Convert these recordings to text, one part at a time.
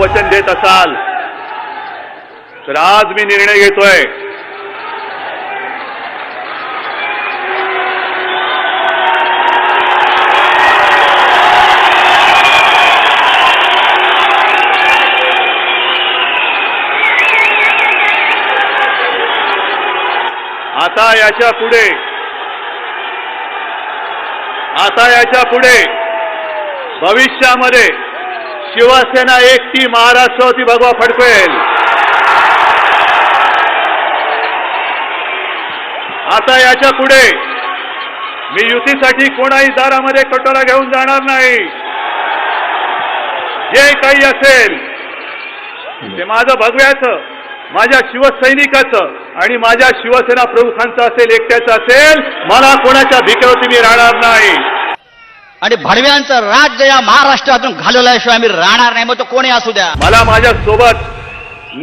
वचन देत असाल तर आज मी निर्णय घेतोय. आता याच्यापुढे आता याच्यापुढे भविष्यामध्ये शिवसेना एकटी महाराष्ट्रावरती भगवा फडकवेल. आता याच्यापुढे मी युतीसाठी कोणाही दारामध्ये कटोरा घेऊन जाणार नाही. जे काही असेल ते माझं भगव्याचं माझ्या शिवसैनिकाचं आणि माझ्या शिवसेना प्रमुखांचं असेल एकट्याचं असेल मला कोणाच्या भिकेवरती मी राहणार नाही. आणि भडव्यांचं राज्य या महाराष्ट्रातून घालवल्याशिवाय आम्ही राहणार नाही. मग तो कोणी असू द्या? मला माझ्या सोबत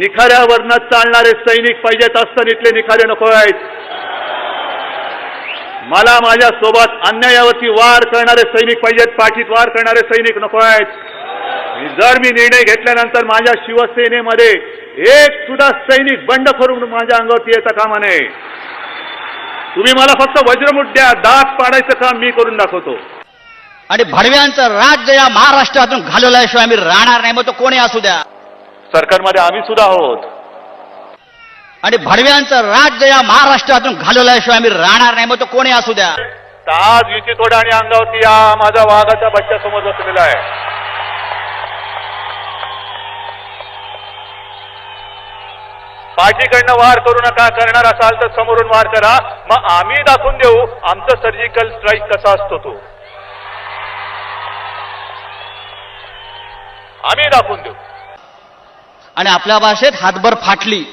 निखाऱ्यावरनं चालणारे सैनिक पाहिजेत असताना इथले निखारे नको आहेत. मला माझ्या सोबत अन्यायावरती वार करणारे सैनिक पाहिजेत पाठीत वार करणारे सैनिक नको आहेत. जर मी निर्णय घेतल्यानंतर माझ्या शिवसेनेमध्ये एक सुद्धा सैनिक बंड करून माझ्या अंगावरती येता कामा नये तुम्ही मला फक्त वज्रमुठ द्या दात पाडायचं काम मी करून दाखवतो. आणि भडव्यांचं राज्य या महाराष्ट्रातून घालवल्याशिवाय आम्ही राहणार नाही. मग तो कोणी असू द्या? सरकारमध्ये आम्ही सुद्धा आहोत. आणि भडव्यांचं राज्य या महाराष्ट्रातून घालवल्याशिवाय आम्ही राहणार नाही. मग तो कोणी असू द्या? आज युती थोड्या आणि अंगावरती या माझा वाघाचा बच्चा समोर बसलेला आहे. पाठीकडनं वार करू नका करणार असाल तर समोरून वार करा. मग आम्ही दाखवून देऊ आमचं सर्जिकल स्ट्राईक कसा असतो तो. आम्ही दाखवून देऊ. आणि आपल्या भाषेत हातभर फाटली.